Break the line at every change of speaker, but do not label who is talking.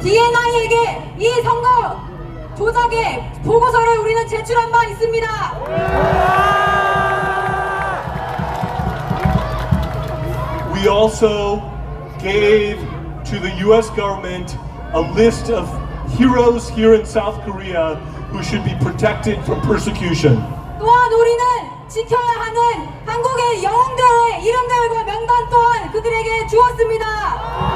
DNI에게 이 선거 조작의 보고서를 우리는 제출한 바 있습니다.
We also gave to the US government a list of heroes here in South Korea who should be protected from persecution.
또한 우리는 지켜야 하는 한국의 영웅들의 이름들과 명단 또한 그들에게 주었습니다.